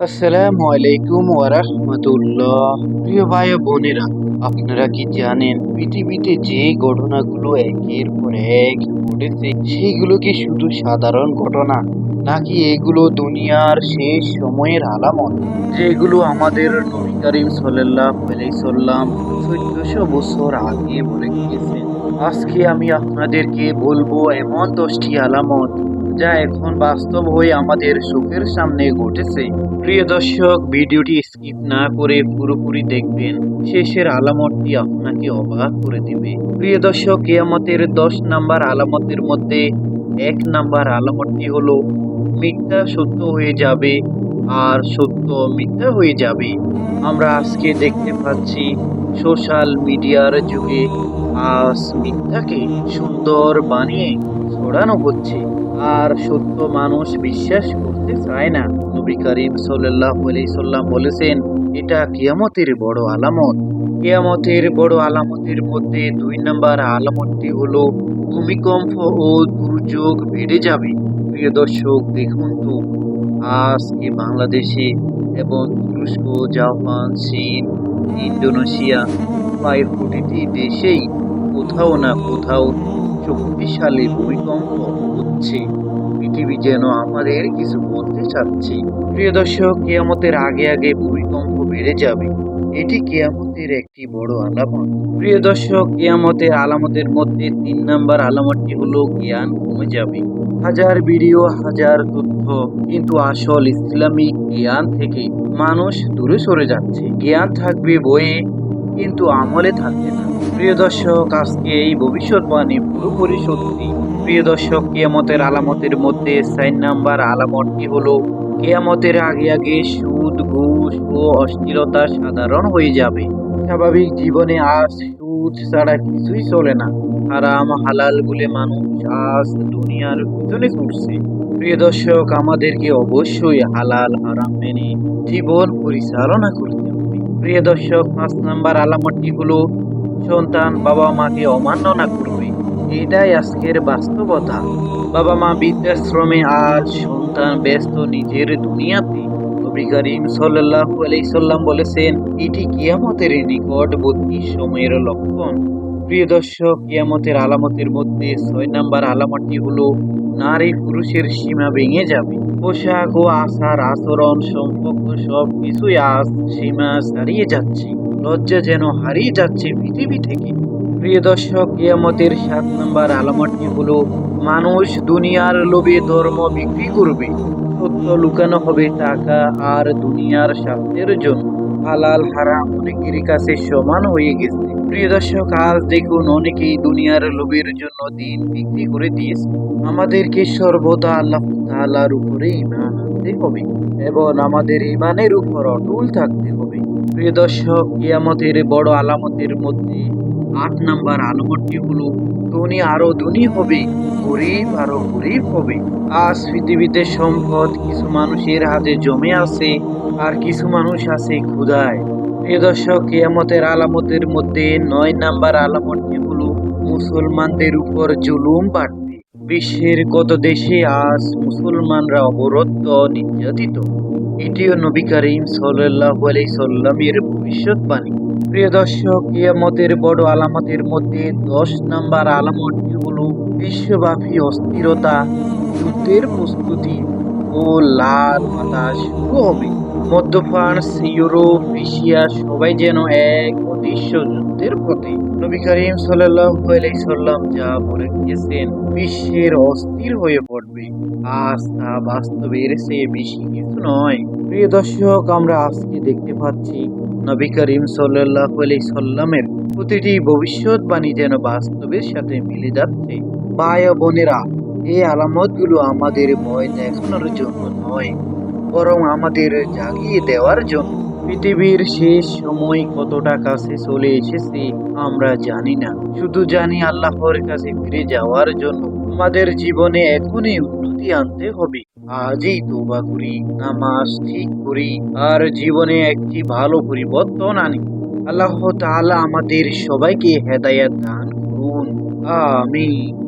আসসালামু আলাইকুম ওয়ারাহমাতুল্লাহ। প্রিয় ভাই বোনেরা, আপনারা কি জানেন, পৃথিবীতে যে ঘটনাগুলো একের পর এক ঘটেছে, সেইগুলো কি শুধু সাধারণ ঘটনা, নাকি এগুলো দুনিয়ার শেষ সময়ের আলামত? যেগুলো আমাদের নবী করিম সাল্লাল্লাহু আলাইহি সাল্লাম চোদ্দশো বছর আগে বলে গিয়েছেন আজকে আমি আপনাদেরকে বলব এমন দশটি আলামত যা এখন বাস্তব হয়ে আমাদের চোখের সামনে ঘটেছে। প্রিয় দর্শক, ভিডিওটি স্কিপ না করে পুরোপুরি দেখবেন। শেষের আলামতটি আপনাকে অবাক করে দিবে। প্রিয় দর্শক, কেয়ামতের দশ নাম্বার আলামতের মধ্যে এক নাম্বার আলামতটি হলো, মিথ্যা সত্য হয়ে যাবে আর সত্য মিথ্যা হয়ে যাবে। আমরা আজকে দেখতে পাচ্ছি, সোশ্যাল মিডিয়ার যুগে আজ মিথ্যাকে সুন্দর বানিয়ে ছড়ানো হচ্ছে। আর সত্য মানুষ বিশ্বাস করতে চায় না। নবী করিম আলাইহি সাল্লাম বলেছেন, এটা কিয়ামতের বড় আলামত। কিয়ামতের বড় আলামতের মধ্যে দুই নম্বর আলামতটি হলো, ভূমিকম্প ও দুর্যোগ বেড়ে যাবে। প্রিয় দর্শক, দেখুন তো আজকে বাংলাদেশে এবং তুরস্ক, জাপান, চীন, ইন্দোনেশিয়া প্রায় প্রতিটি দেশেই কোথাও না কোথাও শক্তিশালী ভূমিকম্প হচ্ছে। পৃথিবী যেন আমাদের কিছু বলতে চাচ্ছে। প্রিয় দর্শক, কেয়ামতের আগে আগে ভূমিকম্প বেড়ে যাবে। এটি কেয়ামতের একটি বড় আলামত। প্রিয় দর্শক, কেয়ামতের আলামতের মধ্যে তিন নাম্বার আলামতটি হলো জ্ঞান কমে যাবে। হাজার ভিডিও, হাজার তথ্য, কিন্তু আসল ইসলামিক জ্ঞান থেকে মানুষ দূরে সরে যাচ্ছে। জ্ঞান থাকবে বইয়ে, কিন্তু আমলে থাকবে না। প্রিয় দর্শক, আজকে এই ভবিষ্যৎবাণী পুরোপুরি সত্যি। প্রিয় দর্শক, কেয়ামতের আলামতের মধ্যে চার নাম্বার আলামতটি হলো, কেয়ামতের আগে আগে সুদ, ঘুষ ও অস্থিরতা সাধারণ হয়ে যাবে। স্বাভাবিক জীবনে আজ সুদ ছাড়া কিছুই চলে না। হারাম, হালাল বলে মানুষ আজ দুনিয়ার পিছনে ঘুরছে। প্রিয় দর্শক, আমাদেরকে অবশ্যই হালাল, হারাম মেনে জীবন পরিচালনা করতে হবে। প্রিয় দর্শক, পাঁচ নাম্বার আলামতটি হলো সন্তান বাবা মাকে অমান্যনা করবে এটাই আজকের বাস্তবতা। বাবা মা বৃদ্ধাশ্রমে আর সন্তান ব্যস্ত নিজের দুনিয়াতে। নবী করিম সাল্লাল্লাহু আলাইহি সাল্লাম বলেছেন, এটি কিয়ামতের নিকটবর্তী সময়ের লক্ষণ। প্রিয় দর্শক, কিয়ামতের আলামতের মধ্যে ছয় নাম্বার আলামতটি হলো, নারী পুরুষের সীমা ভেঙে যাবে। পোশাক ও আচার আচরণ সম্পর্ক সব কিছুই আজ সীমা ছাড়িয়ে যাচ্ছে। লজ্জা যেন হারিয়ে যাচ্ছে পৃথিবী থেকে। প্রিয় দর্শক, কিয়ামতের সাত নম্বর আলামতটি হলো, মানুষ দুনিয়ার লোভে ধর্ম বিক্রি করবে, সত্য লুকানো হবে টাকা আর দুনিয়ার স্বার্থের জন্য। হালাল, হারাম অনেকের কাছে সমান হয়ে গেছে। প্রিয় দর্শক, আজ দেখুন অনেকেই দুনিয়ার লোভের জন্য দিন বিক্রি করে দিয়েছে। আমাদেরকে সর্বদা আল্লাহ তাআলার উপরে ইমান আনতে হবে এবং আমাদের ইমানের উপর অটল থাকতে হবে। প্রিয় দর্শক, কিয়ামতের বড় আলামতের মধ্যে আট নাম্বার আলামতটি হলো, ধনী আরও ধনী হবে। গরিব আরও গরিব হবে। আজ পৃথিবীতে সম্পদ কিছু মানুষের হাতে জমে আছে, আর কিছু মানুষ আছে ক্ষুধায়। প্রিয় দর্শক, কিয়ামতের আলামতের মধ্যে নয় নাম্বার আলামতটি হলো মুসলমানদের উপর জুলুম বাড়বে। বিশ্বের কত দেশে আজ মুসলমানরা অবরুদ্ধ, নির্যাতিত? এটিও নবী করিম সাল্লাল্লাহু আলাইহি সাল্লামের ভবিষ্যৎবাণী। প্রিয় দর্শক, কিয়ামতের বড় আলামতের মধ্যে দশ নাম্বার আলামতটি হলো বিশ্বব্যাপী অস্থিরতা, যুদ্ধের প্রস্তুতি ও লাল বাতাস হবে মধ্য ফ্রান্স, ইউরোপ, এশিয়া সবাই যেন এক অদৃশ্য যুদ্ধের পথে। নবী করিম সাল্লাম যা বলে গিয়েছেন বিশ্বের অস্থির হয়ে পড়বে। আজ তা বাস্তবের বেশি কিছু নয়। প্রিয় দর্শক, আমরা আজকে দেখতে পাচ্ছি নবী করিম সাল্লাল্লাহু আলাইহি সাল্লামের প্রতিটি ভবিষ্যৎবাণী যেন বাস্তবের সাথে মিলে যাচ্ছে। ভাই বোনেরা, এই আলামতগুলো আমাদের ভয় দেখানোর জন্য নয়, বরং আমাদের জাগিয়ে দেওয়ার জন্য। পৃথিবীর শেষ সময় কতটা কাছে চলে এসেছে আমরা জানি না। শুধু জানি আল্লাহর কাছে ফিরে যাওয়ার জন্য আমাদের জীবনে এখনই উন্নতি আনতে হবে। আজই তোবা করি, নামাজ ঠিক করি, আর জীবনে একটি ভালো পরিবর্তন আনি। আল্লাহ তাআলা আমাদের সবাইকে হেদায়াত দান করুন। আমিন।